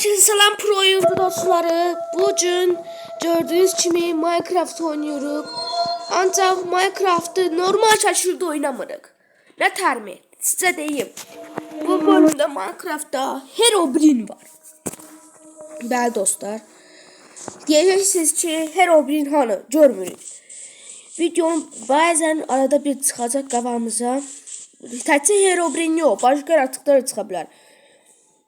Herkese selam pro oyuncu dostları. Bugün gördüğünüz gibi Minecraft oynuyoruz. Ancak Minecraft'ı normal şekilde oynamadık. Ne termi? Size deyim. Bu bölümde Minecraft'ta Herobrine var. Bəli dostlar. Diyeceksiniz ki Herobrine hanı görmürük. Videonun bazen arada bir çıkacak qabağımıza. Təkcə Herobrine yox, başqa yaratıqlar çıxa bilər.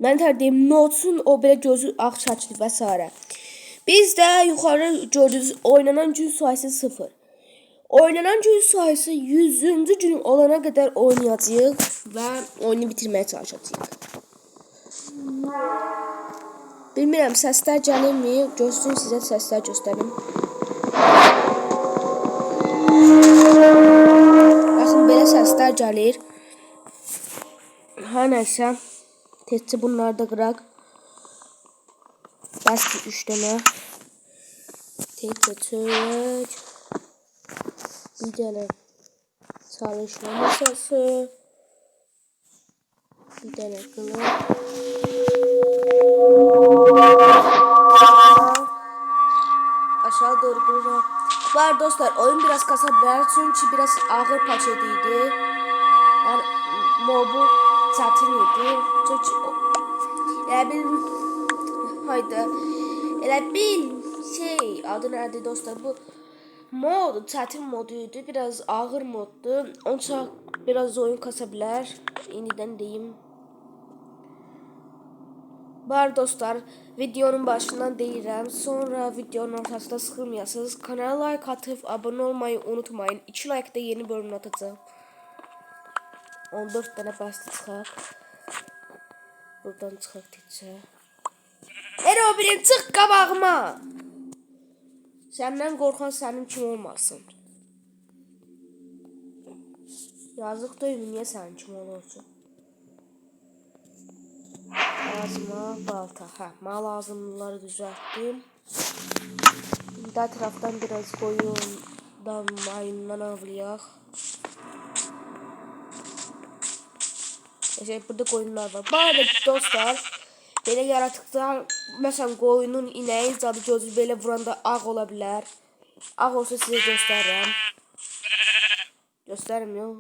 Mən tərdiyim Notsun o belə gözü ağ şəkli və s. Biz də yuxarı gördüyünüz oynanan gün sayısı 0. Oynanan gün sayısı 100-cü gün olana qədər oynayacağıq və oyunu bitirməyə çalışacağıq. Bilmirəm səslər gəlirmi? Göstərim sizə səslər göstərim. Baxın belə səslər gəlir. Hər nəsə Testi bunlar da qıraq. Bəs 3 dənə. Tek götürək. Bir dənə çalışma masası. Bir dənə qılıq. Aşağı doğru qıraq. Var dostlar oyun biraz kasa bilər çünkü biraz ağır paçediydi. Yani mobu Çünki o- elə bil hayda elə bil şey adı nədir dostlar bu mod çətin moduydu. Biraz ağır moddu. Onca biraz oyun kasa bilər. İndidən deyim. Var dostlar, videonun başından deyirəm. Sonra videonun ortasında sıxılmayasınız. Kanala like atıb abunə olmayı unutmayın. 2 like da yeni bölümün atacağım. 14 tane bastı çıxaq. Buradan çıxaq təkcə. Ero birin çıx qabağıma. Səndən qorxan sənin kim olmasın. Yazıq deyil, niyə sənin kim olursun? Lazıma balta. Hə, mənə lazımlıları düzəltdim. Bir də tərəfdən biraz qoyundan mayından avlayaq. Şey, burada koyunlar var. Arada dostlar belə yaratıqlar məsələn qoyunun, inəyin zadı gözü belə vuranda ağ ola bilər. Ağ olsa sizə göstərirəm. Göstərmiyor.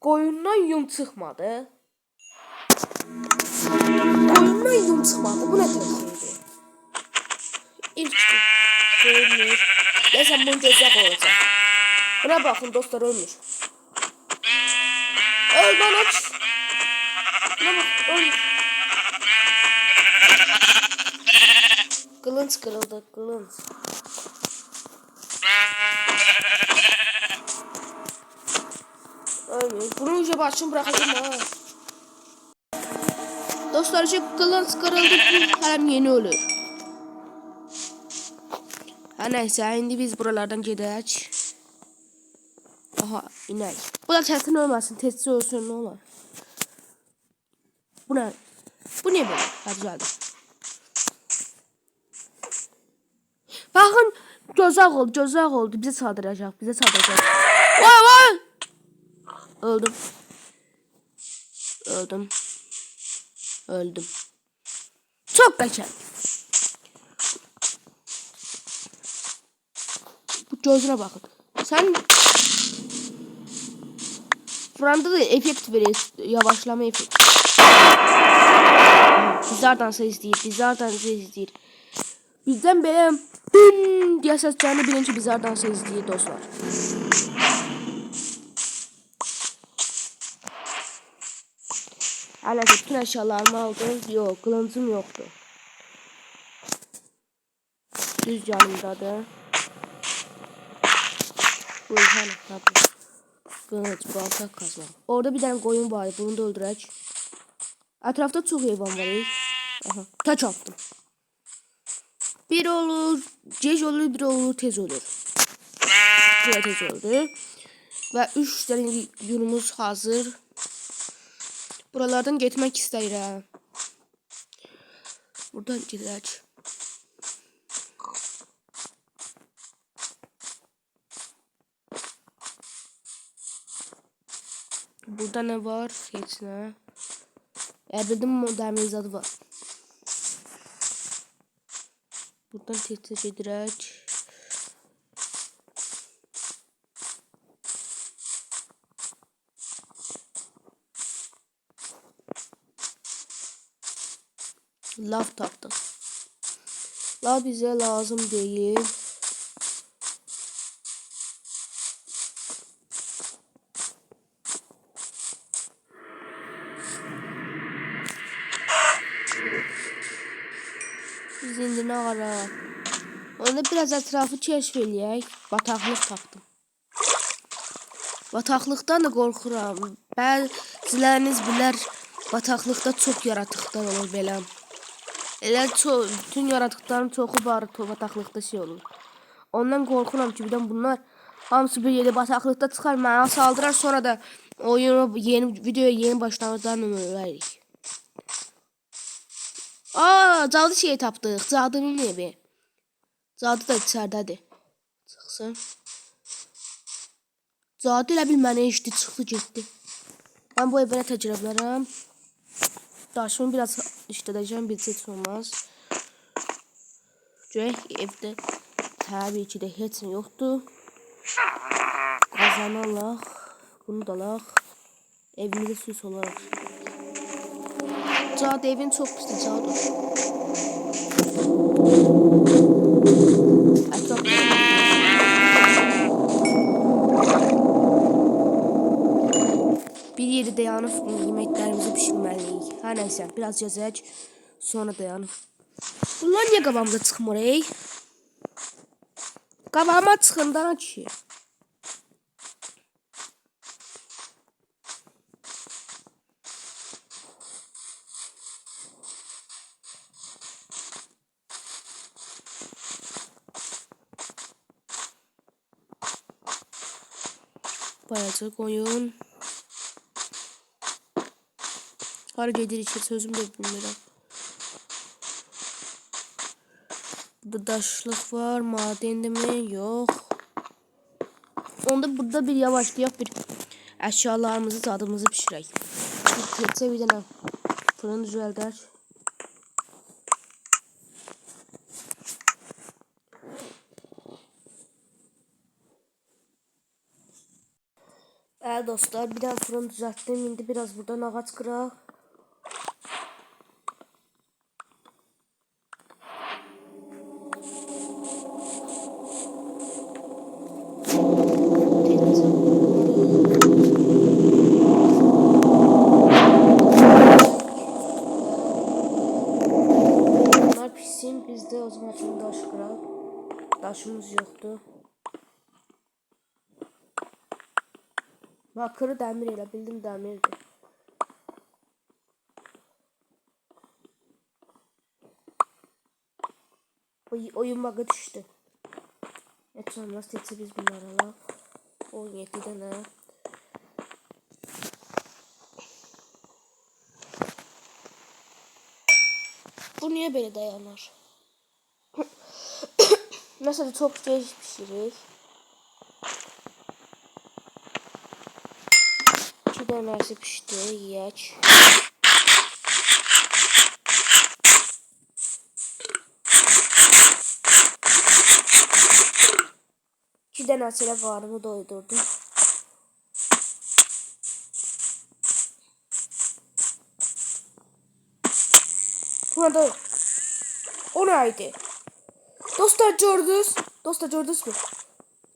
Qoyundan yum çıxmadı. Qoyundan yum çıxmadı. Bu nə təsirdir? İlk görünür. Deyəsən bunu gözəl olacaq. Buna baxın dostlar ölmür. Öl lan aç. Bak ölmür. Kılınç kırıldı kılınç. Ölmüyor. Bunu iyice başını bırakacağım ha. Dostlar şu kılınç kırıldı ki hem yeni ölür. Ha neyse indi biz buralardan gedək. Aha inek. Bu da çətin olmasın. Tezcə olsun ne olur. Bu ne? Bu ne böyle? Hadi geldi. Bakın gözak oldu, gözak oldu. Bize saldıracak, bize saldıracak. Vay vay! Öldüm. Öldüm. Öldüm. Çok kaçar. Bu gözüne bakın. Sen Fırında da efekt veriyor. Yavaşlama efekt. Bizler dansa izleyir. Bizler dansa izleyir. Bizden belə bim diye ses canı bilin ki bizler dansa izleyir dostlar. Hala bütün eşyalarımı aldım. Yok kılıncım yoktu. Düz canımdadır. Bu hani tabii. Kılıç, balta, kazma. Orada bir tane koyun var. Bunu da öldürək. Etrafta çok hayvan var. Aha. Taç attım. Bir olur, gec olur, bir olur, tez olur. Bir tez oldu. Ve üç tane yunumuz hazır. Buralardan getmək istəyirəm. Buradan gedək. Burada ne var? Hiç ne? Ya bildim modernizadı var. Buradan tehdit şey ederek Lav tapdım. Lav bize lazım değil. Biz indi nə qara? Onda biraz ətrafı kəşf eləyək. Bataqlıq tapdım. Bataqlıqdan da qorxuram. Bəziləriniz bilər, bataqlıqda çox yaratıqlar olur belə. Elə çox, bütün yaratıqların çoxu var bataqlıqda şey olur. Ondan qorxuram ki, birdən bunlar hamısı bir yerdə bataqlıqda çıxar, mənə saldırar, sonra da oyunu yeni videoya yeni başlamadan ölərik. Aa, cadı şey tapdıq. Cadının evi. Cadı da içərdədir. Çıxsın. Cadı elə bil mənə eşitdi, çıxdı, getdi. Mən bu evə təcrübə bilərəm. Daşımı biraz işlədəcəm, bir heç olmaz. Görək evdə təbii ki də heç nə yoxdur. Qazanalaq. Bunu da alaq. Evimizə süs olaraq. Cadı evin çok pisdir cadı. Bir yeri dayanıp yemeklerimizi pişirmeliyiz. Her neyse biraz yazacak. Sonra dayanıp. Bunlar niye qabağımıza çıxmır ey? Qabağıma çıxından ki. Bayacak oyun. Hara gedir içi sözüm de bilmirəm. Burada daşlıq var, maden mi? Yox. Onda burada bir yavaşlayaq bir əşyalarımızı, dadımızı pişirək. Keçsə bir dənə fırın düzəldər. Dostlar bir daha fırın düzelttim. Şimdi biraz buradan ağaç kırak. Bunlar pişsin. Biz de o zaman şimdi taş kırak. Taşımız yoktu. Bakırı demir elə bildim demirdi. Oy, oyun bug'ı düştü. Evet sonra yetse biz bunları alalım. 17 tane. Bu niye böyle dayanır? Mesela çok geç pişirir. İki tanesi pişti. Yiyək. İki dənəsilə qarnımı doydurdum. Burada o neydi? Dostlar gördünüz? Dostlar gördünüz mü?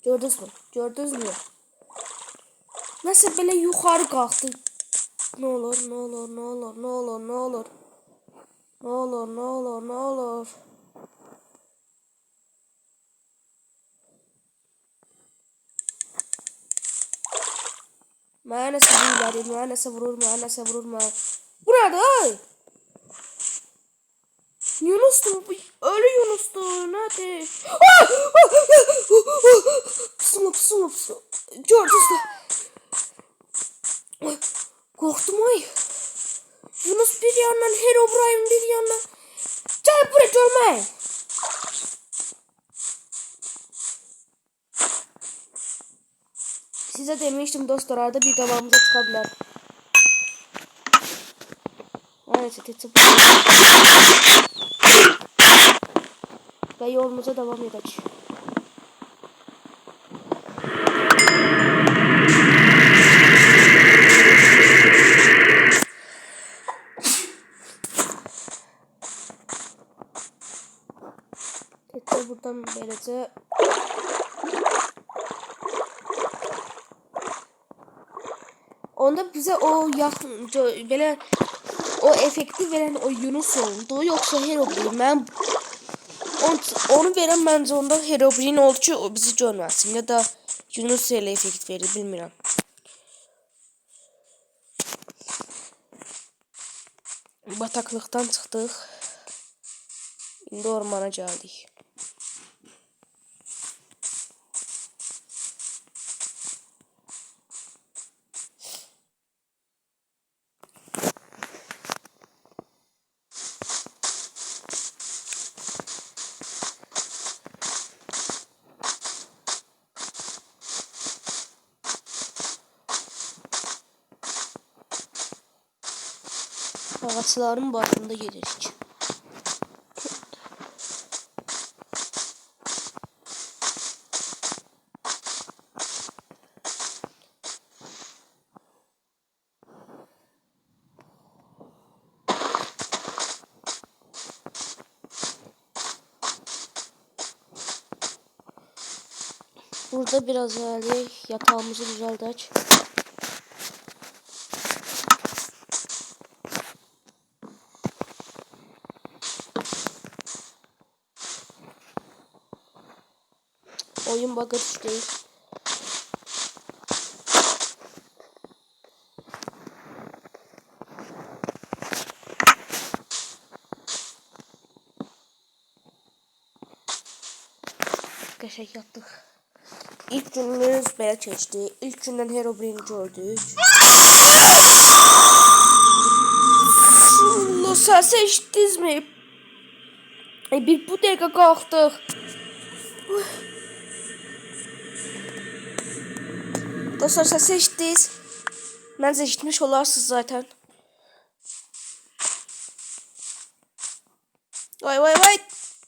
Gördünüz mü? Gördünüz mü? Nasıl belə yuxarı qalxdı? Nə olur, nə olur, nə olur, nə olur, nə olur? Nə olur, nə olur, nə olur? Vururlar, mənə nəsə vurur, nəsə vurur, mənə... Bu nədir, ay? Yunus'tu ölü Yunus'tu, nədir? Pusula, pusula, pusula. Gördünüz mü? Ay, Korktum ay. Yunus bir yandan Herobrine bir yandan. Gel buraya görme. Size demiştim dostlar arada bir devamımıza çıkabilir. Evet, evet, ve yolumuza devam edeceğiz. Tekrar buradan böylece Onda bize o co- böyle o efekti veren o Yunus oldu yoksa Herobrine ben onu, veren bence onda Herobrine oldu ki o bizi görmesin ya da Yunus ile efekt verir bilmiyorum. Bataklıktan çıktık. İndi ormana geldik. Ağaçların başında gelirik. Burada biraz öyle yatağımızı Oyun bug'a düştü. Geçek yattık. İlk günümüz belə keçdi. İlk gündən Herobrine gördük. Şunu səsi eşitdinizmi? E, bir bu dəqiqə qalxdıq. Dostlar səsi eşitdiniz. Məncə eşitmiş olarsınız zaten. Vay vay vay.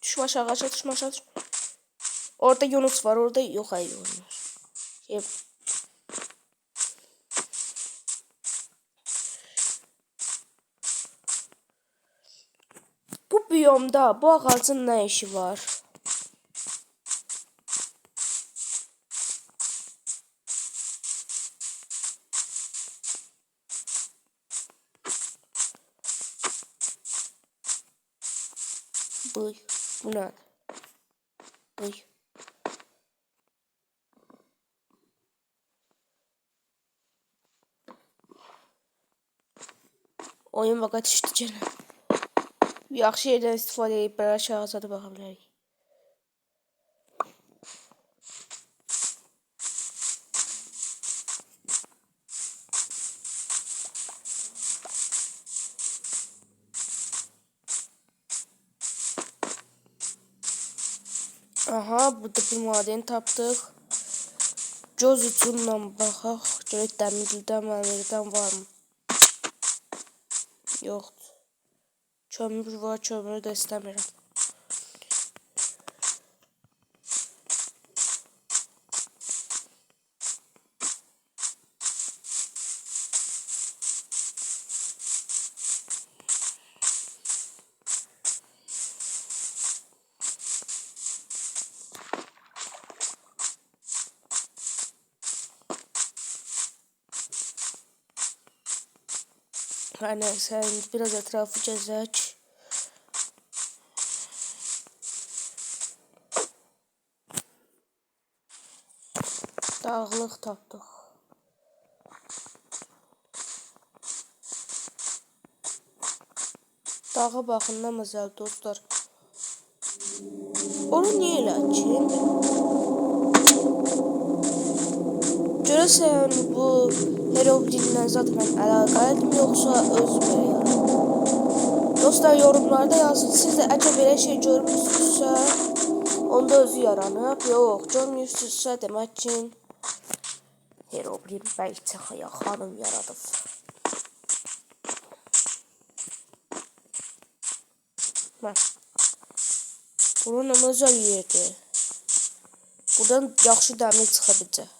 Düşme aşağı aşağı düşme aşağı düşme. Orada Yunus var orada yok ay Yunus. Şey, bu biyomda bu ağacın ne işi var? Oyun vakat düşdü canım. İstifadə edib belə aşağı sadə baxa bilərik. Aha, burada bir maden tapdıq. Göz ucunla baxaq. Görək dəmirdən, məmirdən varmı? Yoxdur. Kömür var, kömürü də istəmirəm. Her neyse biraz etrafı gezək. Dağlıq tapdıq. Dağa baxın nə məzəl dostlar. Onu niyə elə ki? Görəsən bu Herobrine zaten əlaqəlidirmi yoxsa özümə yarar? Dostlar yorumlarda yazın. Siz də əgər belə şey görmüsünüzsə, onda özü yaranıb. Yox, görmürsünüzsə demək ki Herobrine bəlkə xaya xanım yaradıb. Hə. Bura nə gözəl yerdir. Buradan yaxşı dəmir çıxa biləcək.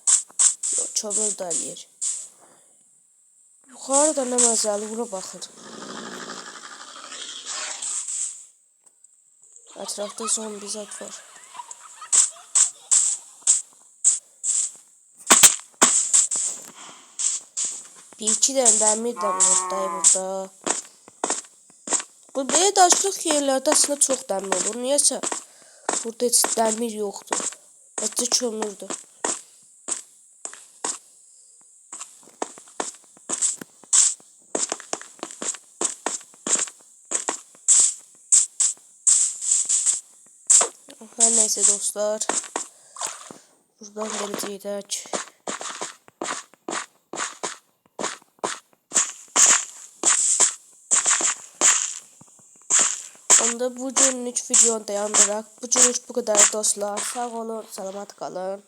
Də eləyir. Yuxarıda nə məzəli bura baxır. Ətrafda zombi zat var. Bir iki dənə dəmir də var burada. Bu belə daşlıq yerlərdə əslində çox dəmir olur. Niyəsə burada heç dəmir yoxdur. Bəlkə kömürdür. Her neyse dostlar. Buradan geleceğiz. Onda bu günlük videonu dayandıraq. Bu günlük bu kadar dostlar. Sağ olun, salamat qalın.